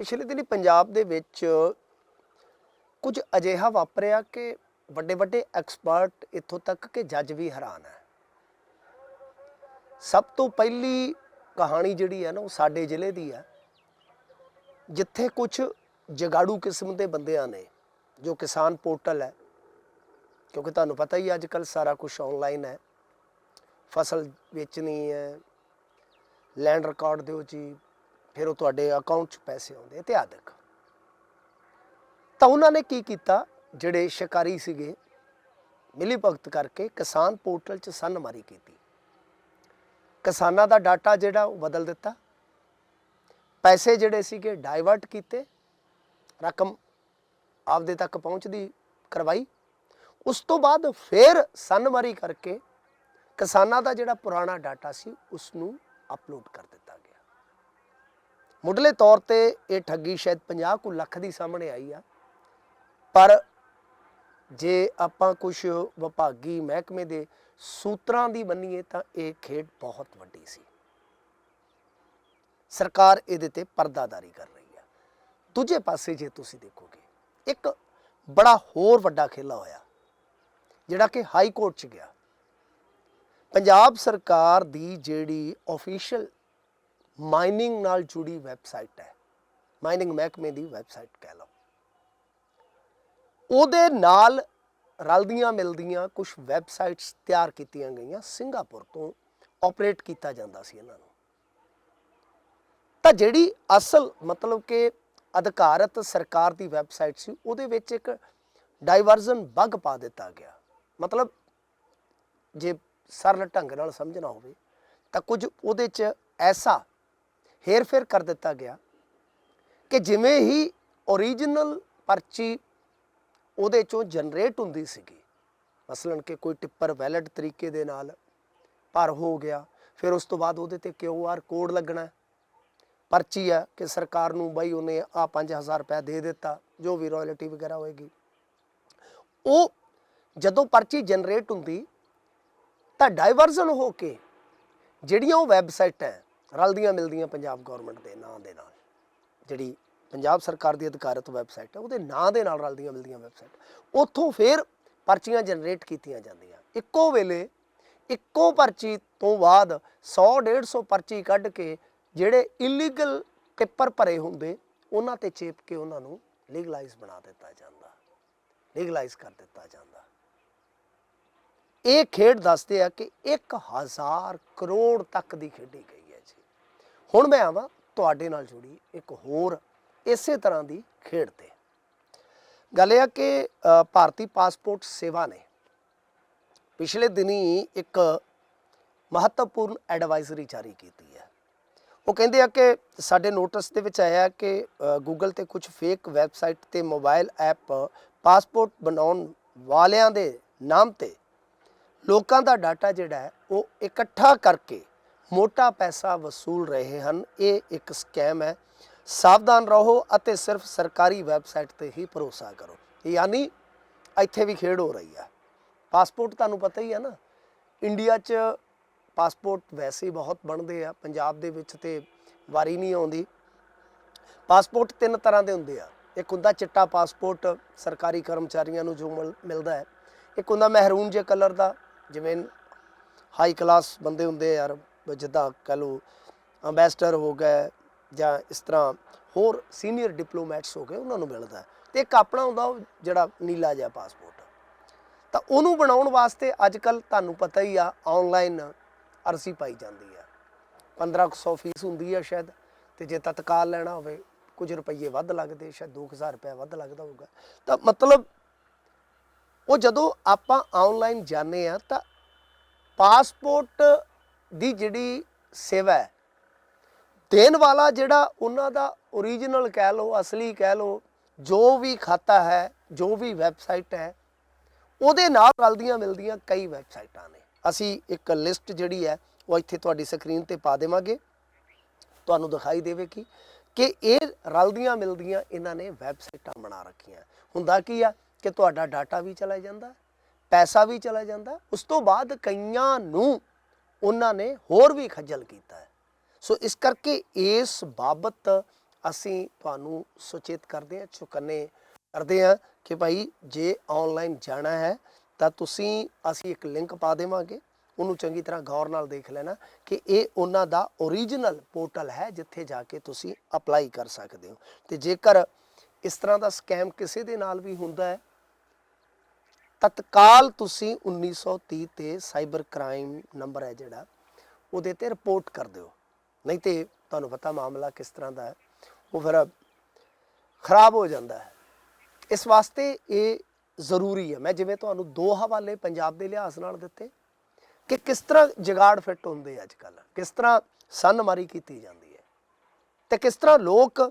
ਪਿਛਲੇ ਦਿਨੀ ਪੰਜਾਬ ਦੇ ਵਿੱਚ ਕੁਝ ਅਜਿਹਾ ਵਾਪਰਿਆ ਕਿ ਵੱਡੇ ਵੱਡੇ ਐਕਸਪਰਟ ਇੱਥੋਂ ਤੱਕ ਕਿ ਜੱਜ ਵੀ ਹੈਰਾਨ ਹੈ। ਸਭ ਤੋਂ ਪਹਿਲੀ ਕਹਾਣੀ ਜਿਹੜੀ ਹੈ ਨਾ ਉਹ ਸਾਡੇ ਜ਼ਿਲ੍ਹੇ ਦੀ ਹੈ, ਜਿੱਥੇ ਕੁਝ ਜਗਾੜੂ ਕਿਸਮ ਦੇ ਬੰਦਿਆਂ ਨੇ, ਜੋ ਕਿਸਾਨ ਪੋਰਟਲ ਹੈ, ਕਿਉਂਕਿ ਤੁਹਾਨੂੰ ਪਤਾ ਹੀ ਅੱਜ ਕੱਲ ਸਾਰਾ ਕੁਝ ਆਨਲਾਈਨ ਹੈ, ਫਸਲ ਵੇਚਣੀ ਹੈ ਲੈਂਡ ਰਿਕਾਰਡ ਦਿਓ ਜੀ ਫਿਰ ਉਹ ਤੁਹਾਡੇ ਅਕਾਊਂਟ 'ਚ ਪੈਸੇ ਆਉਂਦੇ ਇਤਿਆਦਿਕ ਤਾਂ ਉਹਨਾਂ ਨੇ ਕੀ ਕੀਤਾ? ਜਿਹੜੇ ਸ਼ਿਕਾਰੀ ਸੀਗੇ, ਮਿਲੀ ਭਗਤ ਕਰਕੇ ਕਿਸਾਨ ਪੋਰਟਲ 'ਚ ਸਨਮਾਰੀ ਕੀਤੀ। ਕਿਸਾਨਾਂ ਦਾ ਡਾਟਾ ਜਿਹੜਾ ਉਹ ਬਦਲ ਦਿੱਤਾ। ਪੈਸੇ ਜਿਹੜੇ ਸੀਗੇ ਡਾਈਵਰਟ ਕੀਤੇ। ਰਕਮ ਆਪਦੇ ਤੱਕ ਪਹੁੰਚਦੀ ਕਰਵਾਈ। ਉਸ ਤੋਂ ਬਾਅਦ ਫਿਰ ਸਨਮਾਰੀ ਕਰਕੇ ਕਿਸਾਨਾਂ ਦਾ ਜਿਹੜਾ ਪੁਰਾਣਾ ਡਾਟਾ ਸੀ ਉਸ ਨੂੰ ਅਪਲੋਡ ਕਰ ਦਿੱਤਾ। ਮੁੱਢਲੇ ਤੌਰ ਤੇ ਇਹ ਠੱਗੀ ਸ਼ਾਇਦ 50 ਕੁ ਲੱਖ ਦੀ ਸਾਹਮਣੇ ਆਈ ਆ। ਪਰ ਜੇ ਆਪਾਂ ਕੁਝ ਵਿਭਾਗੀ ਮਹਿਕਮੇ ਦੇ ਸੂਤਰਾਂ ਦੀ ਮੰਨੀਏ ਤਾਂ ਇਹ ਖੇਡ ਬਹੁਤ ਵੱਡੀ ਸੀ। ਸਰਕਾਰ ਇਹਦੇ ਤੇ ਪਰਦਾਦਾਰੀ ਕਰ ਰਹੀ ਆ। ਦੂਜੇ ਪਾਸੇ ਜੇ ਤੁਸੀਂ ਦੇਖੋਗੇ, ਇੱਕ ਬੜਾ ਹੋਰ ਵੱਡਾ ਖੇਲਾ ਹੋਇਆ, ਜਿਹੜਾ ਕਿ ਹਾਈ ਕੋਰਟ ਚ ਗਿਆ। ਪੰਜਾਬ ਸਰਕਾਰ ਦੀ ਜਿਹੜੀ ਆਫੀਸ਼ੀਅਲ ਮਾਈਨਿੰਗ ਨਾਲ ਜੁੜੀ ਵੈਬਸਾਈਟ ਹੈ। ਮਾਈਨਿੰਗ ਮਹਿਕਮੇ ਦੀ ਵੈਬਸਾਈਟ ਕਹਿ ਲਓ। ਉਹਦੇ ਨਾਲ ਰਲਦੀਆਂ ਮਿਲਦੀਆਂ ਕੁਝ ਵੈਬਸਾਈਟਸ ਤਿਆਰ ਕੀਤੀਆਂ ਗਈਆਂ। ਸਿੰਗਾਪੁਰ ਤੋਂ ਆਪਰੇਟ ਕੀਤਾ ਜਾਂਦਾ ਸੀ ਇਹਨਾਂ ਨੂੰ। ਤਾਂ ਜਿਹੜੀ ਅਸਲ ਮਤਲਬ ਕਿ ਅਧਿਕਾਰਤ ਸਰਕਾਰ ਦੀ ਵੈਬਸਾਈਟ ਸੀ, ਉਹਦੇ ਵਿੱਚ ਇੱਕ ਡਾਈਵਰਜਨ ਬੱਗ ਪਾ ਦਿੱਤਾ ਗਿਆ। ਮਤਲਬ ਜੇ ਸਰਲ ਢੰਗ ਨਾਲ ਸਮਝਣਾ ਹੋਵੇ, ਤਾਂ ਕੁਝ ਉਹਦੇ 'ਚ ਐਸਾ ਹੇਰ-ਫੇਰ ਕਰ ਦਿੱਤਾ ਗਿਆ ਕਿ ਜਿਵੇਂ ਹੀ origignal ਪਰਚੀ ਉਹਦੇ ਚੋਂ ਜਨਰੇਟ ਹੁੰਦੀ ਸੀਗੀ ਮਸਲਨ ਕਿ ਕੋਈ ਟਿੱਪਰ ਵੈਲਿਡ ਤਰੀਕੇ ਦੇ ਨਾਲ ਭਰ ਹੋ ਗਿਆ, ਫਿਰ ਉਸ ਤੋਂ ਬਾਅਦ ਉਹਦੇ ਤੇ ਕਿਊਆਰ ਕੋਡ ਲੱਗਣਾ ਪਰਚੀ ਆ ਕਿ ਸਰਕਾਰ ਨੂੰ ਬਾਈ ਉਹਨੇ ਆ 5000 ਰੁਪਏ ਦੇ ਦਿੱਤਾ, ਜੋ ਵੀ ਰਾਇਲਟੀ ਵਗੈਰਾ ਹੋਏਗੀ। ਉਹ ਜਦੋਂ ਪਰਚੀ ਜਨਰੇਟ ਹੁੰਦੀ ਤਾਂ ਡਾਈਵਰਜਨ ਹੋ ਕੇ ਜਿਹੜੀਆਂ ਉਹ ਵੈਬਸਾਈਟਾਂ ਰਲਦੀਆਂ ਮਿਲਦੀਆਂ ਪੰਜਾਬ ਗਵਰਨਮੈਂਟ ਦੇ ਨਾਂ ਦੇ ਨਾਲ। ਜਿਹੜੀ ਪੰਜਾਬ ਸਰਕਾਰ ਦੀ ਅਧਿਕਾਰਤ ਵੈਬਸਾਈਟ ਹੈ, ਉਹਦੇ ਨਾਂ ਦੇ ਨਾਲ ਰਲਦੀਆਂ ਮਿਲਦੀਆਂ ਵੈਬਸਾਈਟ ਉੱਥੋਂ ਫਿਰ ਪਰਚੀਆਂ ਜਨਰੇਟ ਕੀਤੀਆਂ ਜਾਂਦੀਆਂ। ਇੱਕੋ ਵੇਲੇ ਇੱਕੋ ਪਰਚੀ ਤੋਂ ਬਾਅਦ 100 150 ਪਰਚੀ ਕੱਢ ਕੇ ਜਿਹੜੇ ਇਲੀਗਲ ਪੇਪਰ ਭਰੇ ਹੁੰਦੇ, ਉਹਨਾਂ ਤੇ ਚੇਪ ਕੇ ਉਹਨਾਂ ਨੂੰ ਲੀਗਲਾਈਜ਼ ਬਣਾ ਦਿੱਤਾ ਜਾਂਦਾ। ਲੀਗਲਾਈਜ਼ ਕਰ ਦਿੱਤਾ ਜਾਂਦਾ। ਇਹ ਖੇਡ ਦੱਸਦੇ ਆ ਕਿ 1000 ਕਰੋੜ ਤੱਕ ਦੀ ਖੇਡੀ ਗਈ। ਹੁਣ ਮੈਂ ਆਵਾਂ ਤੁਹਾਡੇ ਨਾਲ ਜੁੜੀ ਇੱਕ ਹੋਰ ਇਸੇ ਤਰ੍ਹਾਂ ਦੀ ਖੇਡ ਤੇ। ਗੱਲ ਇਹ ਆ ਕਿ ਭਾਰਤੀ ਪਾਸਪੋਰਟ ਸੇਵਾ ਨੇ ਪਿਛਲੇ ਦਿਨੀ ਇੱਕ ਮਹੱਤਵਪੂਰਨ ਐਡਵਾਈਜ਼ਰੀ ਜਾਰੀ ਕੀਤੀ ਹੈ। ਉਹ ਕਹਿੰਦੇ ਆ ਕਿ ਸਾਡੇ ਨੋਟਿਸ ਦੇ ਵਿੱਚ ਆਇਆ ਕਿ ਗੂਗਲ ਤੇ ਕੁਝ ਫੇਕ ਵੈਬਸਾਈਟ ਤੇ ਮੋਬਾਈਲ ਐਪ ਪਾਸਪੋਰਟ ਬਣਾਉਣ ਵਾਲਿਆਂ ਦੇ ਨਾਮ ਤੇ ਲੋਕਾਂ ਦਾ ਡਾਟਾ ਜਿਹੜਾ ਹੈ ਉਹ ਇਕੱਠਾ ਕਰਕੇ ਮੋਟਾ ਪੈਸਾ ਵਸੂਲ ਰਹੇ ਹਨ, ਇਹ ਇੱਕ ਸਕੈਮ ਹੈ। ਸਾਵਧਾਨ ਰਹੋ ਅਤੇ ਸਿਰਫ ਸਰਕਾਰੀ ਵੈਬਸਾਈਟ ਤੇ ਹੀ ਭਰੋਸਾ ਕਰੋ। ਯਾਨੀ ਇੱਥੇ ਵੀ ਖੇਡ ਹੋ ਰਹੀ ਹੈ। ਪਾਸਪੋਰਟ ਤੁਹਾਨੂੰ ਪਤਾ ਹੀ ਹੈ ਨਾ ਇੰਡੀਆ 'ਚ ਪਾਸਪੋਰਟ ਵੈਸੇ ਹੀ ਬਹੁਤ ਬਣਦੇ ਆ, ਪੰਜਾਬ ਦੇ ਵਿੱਚ ਤੇ ਵਾਰੀ ਨਹੀਂ ਆਉਂਦੀ। ਪਾਸਪੋਰਟ ਤਿੰਨ ਤਰ੍ਹਾਂ ਦੇ ਹੁੰਦੇ ਆ। ਇੱਕ ਹੁੰਦਾ ਚਿੱਟਾ ਪਾਸਪੋਰਟ ਸਰਕਾਰੀ ਕਰਮਚਾਰੀਆਂ ਨੂੰ ਜੋ ਮਿਲ- ਮਿਲਦਾ ਹੈ। ਇੱਕ ਹੁੰਦਾ ਮਹਿਰੂਨ ਜੇ ਕਲਰ ਦਾ, ਜਿਵੇਂ ਹਾਈ ਕਲਾਸ ਬੰਦੇ ਹੁੰਦੇ ਯਾਰ ਜਿੱਦਾਂ ਕਹ ਲਓ ਅੰਬੈਸਡਰ ਹੋ ਗਏ ਜਾਂ ਇਸ ਤਰ੍ਹਾਂ ਹੋਰ ਸੀਨੀਅਰ ਡਿਪਲੋਮੈਟਸ ਹੋ ਗਏ, ਉਹਨਾਂ ਨੂੰ ਮਿਲਦਾ ਹੈ। ਤੇ ਇੱਕ ਆਪਣਾ ਹੁੰਦਾ ਉਹ ਜਿਹੜਾ ਨੀਲਾ ਜਿਹਾ ਪਾਸਪੋਰਟ ਤਾਂ ਉਹਨੂੰ ਬਣਾਉਣ ਵਾਸਤੇ ਅੱਜ ਕੱਲ ਤੁਹਾਨੂੰ ਪਤਾ ਹੀ ਆ ਆਨਲਾਈਨ ਅਰਜ਼ੀ ਪਾਈ ਜਾਂਦੀ ਆ। 1500 ਫੀਸ ਹੁੰਦੀ ਆ ਸ਼ਾਇਦ, ਤੇ ਜੇ ਤਤਕਾਲ ਲੈਣਾ ਹੋਵੇ, ਕੁਝ ਰੁਪਏ ਵੱਧ ਲੱਗਦੇ, ਸ਼ਾਇਦ 2000 ਰੁਪਏ ਵੱਧ ਲੱਗਦਾ ਹੋਊਗਾ। ਤਾਂ ਮਤਲਬ ਉਹ ਜਦੋਂ ਆਪਾਂ ਆਨਲਾਈਨ ਜਾਂਦੇ ਆ, ਤਾਂ ਪਾਸਪੋਰਟ ਦੀ ਜਿਹੜੀ ਸੇਵਾ ਹੈ, ਦੇਣ ਵਾਲਾ ਜਿਹੜਾ ਉਹਨਾਂ ਦਾ origignal ਕਹਿ ਲਓ, ਅਸਲੀ ਕਹਿ ਲਓ, ਜੋ ਵੀ ਖਾਤਾ ਹੈ, ਜੋ ਵੀ ਵੈਬਸਾਈਟ ਹੈ, ਉਹਦੇ ਨਾਲ ਰਲਦੀਆਂ ਮਿਲਦੀਆਂ ਕਈ ਵੈਬਸਾਈਟਾਂ ਨੇ। ਅਸੀਂ ਇੱਕ ਲਿਸਟ ਜਿਹੜੀ ਹੈ, ਉਹ ਇੱਥੇ ਤੁਹਾਡੀ ਸਕਰੀਨ ਤੇ ਪਾ ਦੇਵਾਂਗੇ। ਤੁਹਾਨੂੰ ਦਿਖਾਈ ਦੇਵੇਗੀ ਕਿ ਇਹ ਰਲਦੀਆਂ ਮਿਲਦੀਆਂ ਇਹਨਾਂ ਨੇ ਵੈਬਸਾਈਟਾਂ ਬਣਾ ਰੱਖੀਆਂ। ਹੁੰਦਾ ਕੀ ਆ ਕਿ ਤੁਹਾਡਾ ਡਾਟਾ ਵੀ ਚਲਾ ਜਾਂਦਾ, ਪੈਸਾ ਵੀ ਚਲਾ ਜਾਂਦਾ। ਉਸ ਤੋਂ ਬਾਅਦ ਕਈਆਂ ਨੂੰ ਉਹਨਾਂ ਨੇ ਹੋਰ ਵੀ ਖੱਜਲ ਕੀਤਾ ਹੈ। ਸੋ ਇਸ ਕਰਕੇ ਇਸ ਬਾਬਤ ਅਸੀਂ ਤੁਹਾਨੂੰ ਸੁਚੇਤ ਕਰਦੇ ਹਾਂ, ਚੁਕੰਨੇ ਕਰਦੇ ਹਾਂ ਕਿ ਭਾਈ ਜੇ ਆਨਲਾਈਨ ਜਾਣਾ ਹੈ ਤਾਂ ਤੁਸੀਂ, ਅਸੀਂ ਇੱਕ ਲਿੰਕ ਪਾ ਦੇਵਾਂਗੇ। ਉਹਨੂੰ ਚੰਗੀ ਤਰ੍ਹਾਂ ਗੌਰ ਨਾਲ ਦੇਖ ਲੈਣਾ ਕਿ ਇਹ ਉਹਨਾਂ ਦਾ ਓਰੀਜਨਲ ਪੋਰਟਲ ਹੈ ਜਿੱਥੇ ਜਾ ਕੇ ਤੁਸੀਂ ਅਪਲਾਈ ਕਰ ਸਕਦੇ ਹੋ। ਤੇ ਜੇਕਰ ਇਸ ਤਰ੍ਹਾਂ ਦਾ ਸਕੈਮ ਕਿਸੇ ਦੇ ਨਾਲ ਵੀ ਹੁੰਦਾ ਹੈ ਤਤਕਾਲ ਤੁਸੀਂ 1930 ਤੇ ਸਾਈਬਰ ਕ੍ਰਾਈਮ ਨੰਬਰ ਹੈ ਜਿਹੜਾ, ਉਹਦੇ ਤੇ ਰਿਪੋਰਟ ਕਰ ਦਿਓ। ਨਹੀਂ ਤੇ ਤੁਹਾਨੂੰ ਪਤਾ ਮਾਮਲਾ ਕਿਸ ਤਰ੍ਹਾਂ ਦਾ ਹੈ, ਉਹ ਫਿਰ ਖਰਾਬ ਹੋ ਜਾਂਦਾ ਹੈ। ਇਸ ਵਾਸਤੇ ਇਹ ਜ਼ਰੂਰੀ ਹੈ। ਮੈਂ ਜਿਵੇਂ ਤੁਹਾਨੂੰ ਦੋ ਹਵਾਲੇ ਪੰਜਾਬ ਦੇ ਲਿਹਾਜ਼ ਨਾਲ ਦਿੱਤੇ ਕਿ ਕਿਸ ਤਰ੍ਹਾਂ ਜਗਾੜ ਫਿੱਟ ਹੁੰਦੇ ਅੱਜ ਕੱਲ ਕਿਸ ਤਰ੍ਹਾਂ ਸੰਨਮਾਰੀ ਕੀਤੀ ਜਾਂਦੀ ਹੈ ਤੇ ਕਿਸ ਤਰ੍ਹਾਂ ਲੋਕ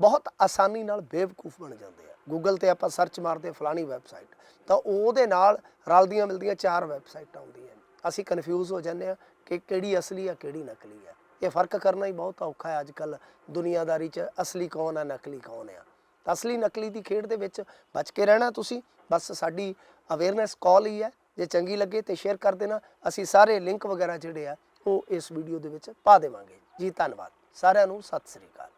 ਬਹੁਤ ਆਸਾਨੀ ਨਾਲ ਬੇਵਕੂਫ ਬਣ ਜਾਂਦੇ ਆ। ਗੂਗਲ ਤੇ ਆਪਾਂ ਸਰਚ ਮਾਰਦੇ ਫਲਾਣੀ ਵੈਬਸਾਈਟ ਤਾਂ ਉਹਦੇ ਨਾਲ ਰਲਦੀਆਂ ਮਿਲਦੀਆਂ ਚਾਰ ਵੈਬਸਾਈਟਾਂ ਆਉਂਦੀਆਂ ਅਸੀਂ ਕਨਫਿਊਜ਼ ਹੋ ਜਾਂਦੇ ਆ ਕਿ ਕਿਹੜੀ ਅਸਲੀ ਆ, ਕਿਹੜੀ ਨਕਲੀ ਆ। ਇਹ ਫ਼ਰਕ ਕਰਨਾ ਹੀ ਬਹੁਤ ਔਖਾ ਹੈ ਅੱਜ ਕੱਲ ਦੁਨੀਆਦਾਰੀ 'ਚ ਅਸਲੀ ਕੌਣ ਆ, ਨਕਲੀ ਕੌਣ ਆ। ਅਸਲੀ ਨਕਲੀ ਦੀ ਖੇਡ ਦੇ ਵਿੱਚ ਬਚ ਕੇ ਰਹਿਣਾ ਤੁਸੀਂ, ਬਸ ਸਾਡੀ ਅਵੇਅਰਨੈਸ ਕਾਲ ਹੀ ਹੈ। ਜੇ ਚੰਗੀ ਲੱਗੇ ਤੇ ਸ਼ੇਅਰ ਕਰ ਦੇਣਾ। ਅਸੀਂ ਸਾਰੇ ਲਿੰਕ ਵਗੈਰਾ ਜਿਹੜੇ ਆ, ਉਹ ਇਸ ਵੀਡੀਓ ਦੇ ਵਿੱਚ ਪਾ ਦੇਵਾਂਗੇ। ਜੀ, ਧੰਨਵਾਦ। ਸਾਰਿਆਂ ਨੂੰ ਸਤਿ ਸ੍ਰੀ ਅਕਾਲ।